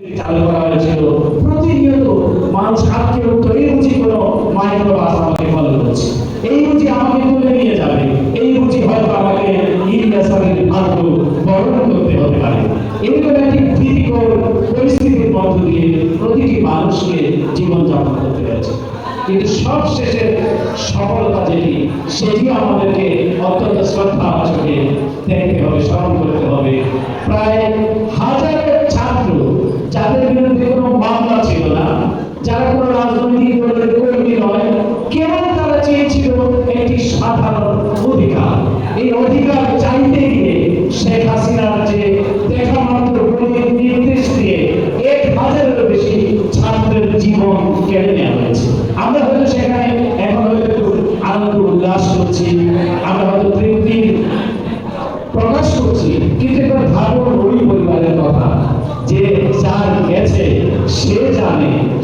চালু করা হয়েছিল। প্রতিনিয়ত মানুষ আত্মীয় এই বুঝি কোনো মাইক্রো বাস আমাকে ফলো করছে। এই বুঝি আমাকে তুলে নিয়ে যাবে। এই বুঝি হয়তো আমাকে ইনভেস্টমেন্ট আদৌ বরণ করতে হতে পারে। এরকম একটি ভীতিকর পরিস্থিতির মধ্য দিয়ে প্রতিটি মানুষকে জীবনযাপন করতে হয়েছে। কিন্তু সবশেষে সফলতা যেটি, সেটিও আমাদেরকে অত্যন্ত শ্রদ্ধা চোখে দেখতে হবে, স্মরণ করতে হবে। প্রায় হাজার যাদের বিরুদ্ধে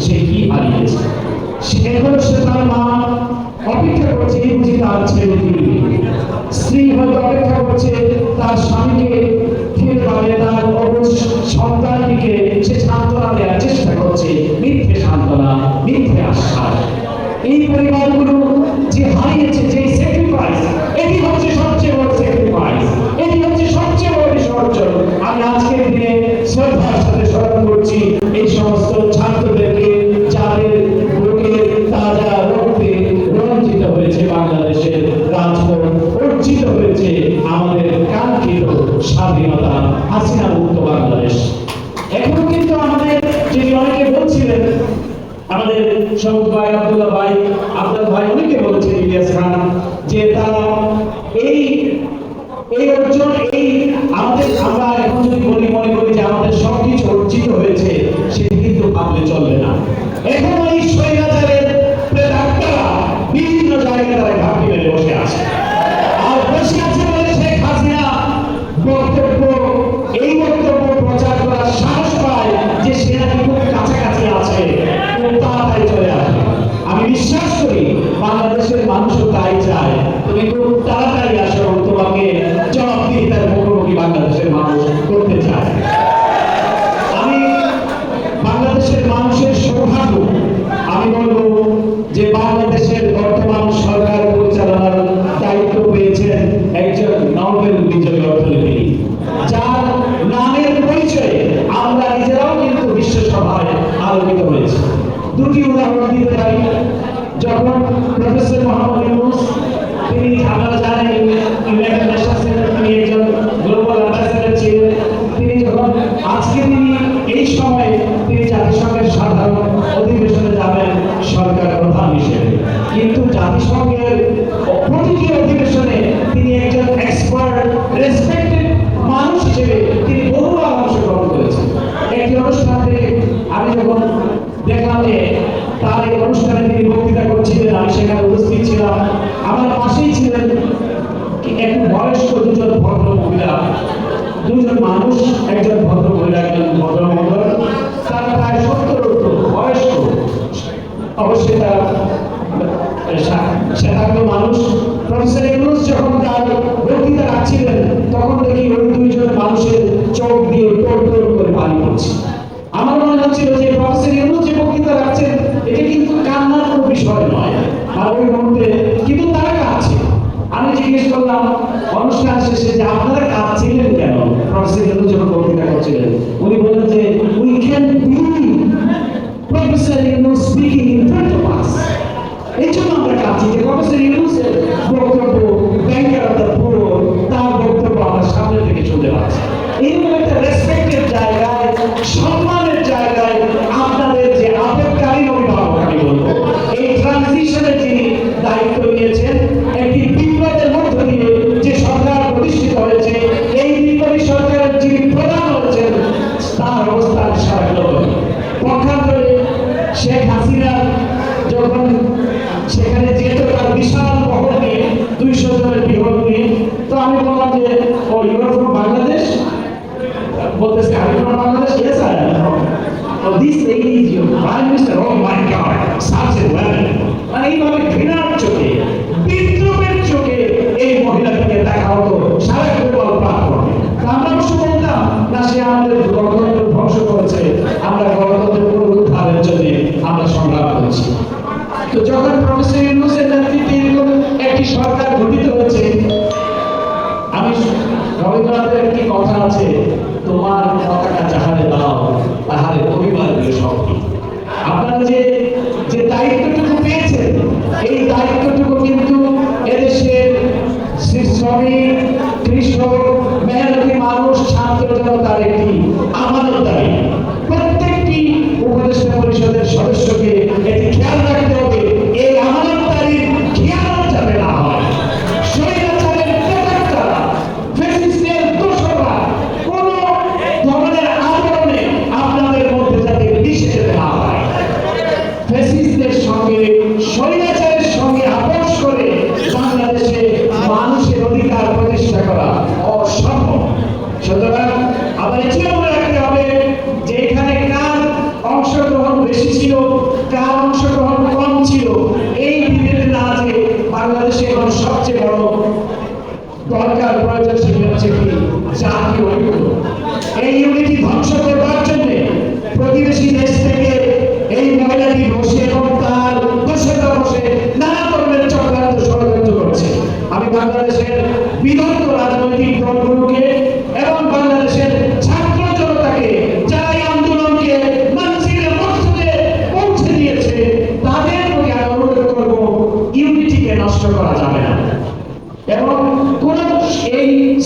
সে কি হারিয়েছে? সে এখন শাহুক ভাই আব্দুল্লাহ ভাই আব্দুল ভাই অনেকে বলেছেন ইলিয়াস খান যে তারা আলোকিত হয়েছে। দুটি উদাহরণ দিতে পারি। যখন প্রফেসর মোহাম্মদ ইউনুস, তিনি আমরা জানি ইউনাইটেড নেশনস এর তিনি একজন গ্লোবাল অ্যাম্বাসেডর ছিলেন। তিনি যখন, আজকে তিনি এই সময়ে তিনি জাতিসংঘের সাধারণ মানুষ একজন ভদ্র মহিলা, একজন ভদ্র মহিলা, তার প্রায় সত্তর বয়স্ক। অবশ্যই তার মানে, শ্বেতাঙ্গ মানুষ। প্রফেসর ইউনুস যখন তার বক্তৃতা রাখছিলেন তখন দেখি ওই দুইজন মানুষের চোখ দিয়ে টোল টোল করে পানি পড়ছে। আমার মনে হচ্ছিল যে প্রফেসর ইউনুস যে বক্তৃতা রাখছেন, এটা কিন্তু কান্নার কোনো বিষয় নয়। আর ওই মুহূর্তে কিন্তু তারা কাঁদছে আমি জিজ্ঞেস করলাম অনুষ্ঠান decirle অবস্থান সারা জগতে আছে, তোমার পতাকা যাহারে দাও, তাহারে পরিবার দিয়ে সব আপনারা যে যে দায়িত্বটুকু পেয়েছেন, এই দায়িত্বটুকু কিন্তু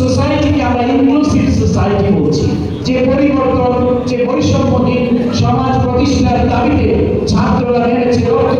সোসাইটিকে আমরা ইনক্লুসিভ সোসাইটি বলছি। যে পরিবর্তন, যে বৈষম্যহীন সমাজ প্রতিষ্ঠার দাবিতে ছাত্ররা মেনেছে রক্ত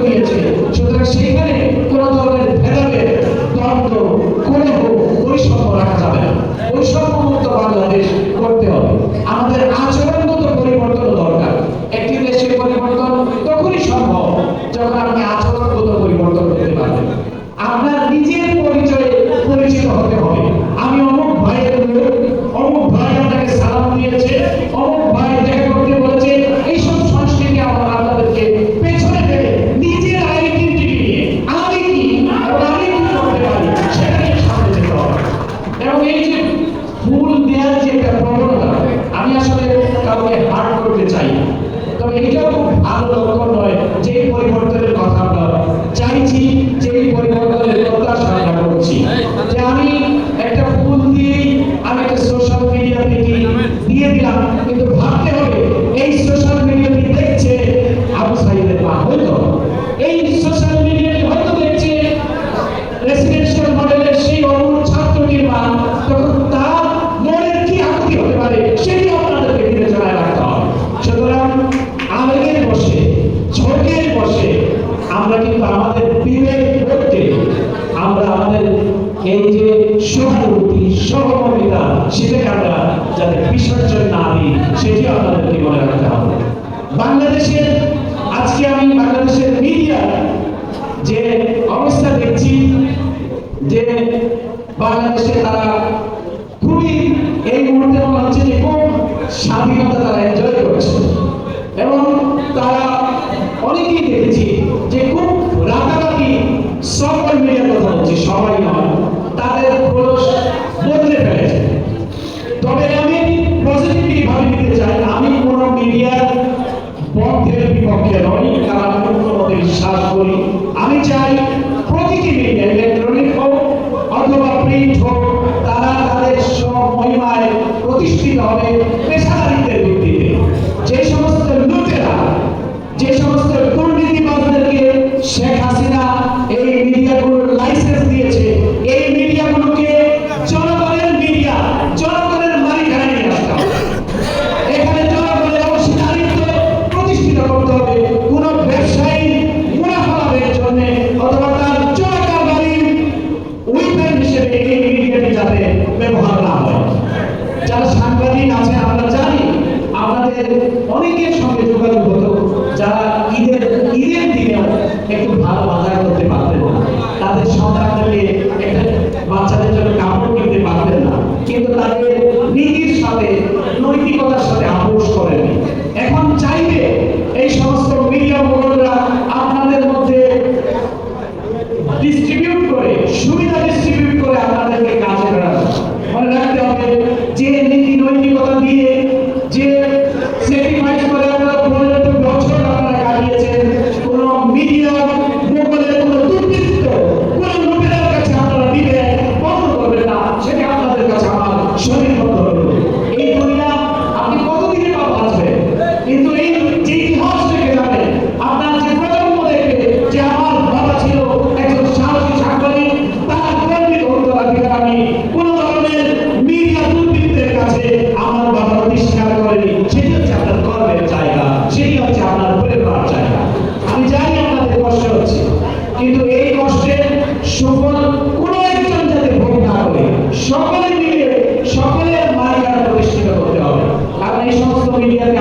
বাংলাদেশকে তারা সঙ্গে enviar